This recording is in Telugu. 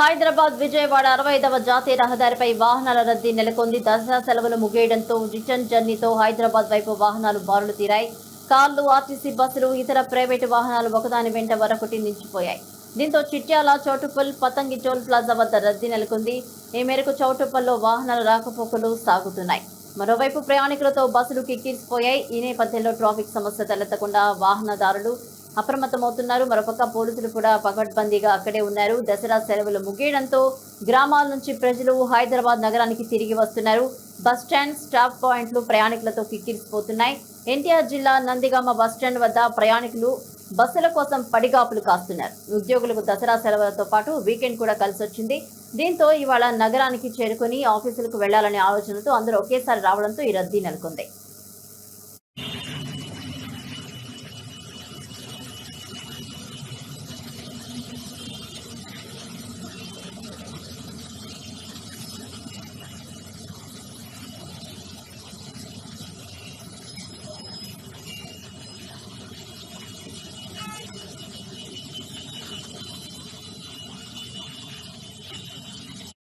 హైదరాబాద్ విజయవాడ అరవై ఐదవ జాతీయ రహదారిపై వాహనాల రద్దీ నెలకొంది. దసరా సెలవులు ముగియడంతో రిటర్న్ జర్నీతో హైదరాబాద్ వైపు వాహనాలు బారులు తీరాయి. కార్లు ఆర్టీసీ బస్సులు ఇతర ప్రైవేటు వాహనాలు ఒకదాని వెంట మరొకటి నిలిచిపోయాయి దీంతో చిట్యాల చౌటుప్పల్ పతంగి టోల్ ప్లాజా వద్ద రద్దీ నెలకొంది. ఈ మేరకు చౌటుప్పల్లో వాహనాల రాకపోకలు సాగుతున్నాయి. మరోవైపు ప్రయాణికులతో బస్సులు కిక్కిరిసిపోయాయి. ఈ నేపథ్యంలో ట్రాఫిక్ సమస్య తలెత్తకుండా వాహనదారులు అప్రమత్తమవుతున్నారు. మరోపక్క పోలీసులు కూడా పకడ్బందీగా అక్కడే ఉన్నారు. దసరా సెలవులు ముగియడంతో గ్రామాల నుంచి ప్రజలు హైదరాబాద్ నగరానికి తిరిగి వస్తున్నారు. బస్ స్టాండ్ స్టాప్ పాయింట్లు ప్రయాణికులతో కిక్కిరిసిపోతున్నాయి. ఎన్టీఆర్ జిల్లా నందిగామ బస్ స్టాండ్ వద్ద ప్రయాణికులు బస్సుల కోసం పడిగాపులు కాస్తున్నారు. ఉద్యోగులకు దసరా సెలవులతో పాటు వీకెండ్ కూడా కలిసి వచ్చింది దీంతో ఇవాళ నగరానికి చేరుకుని ఆఫీసులకు వెళ్ళాలనే ఆలోచనతో అందరూ ఒకేసారి రావడంతో ఈ రద్దీ నెలకొంది.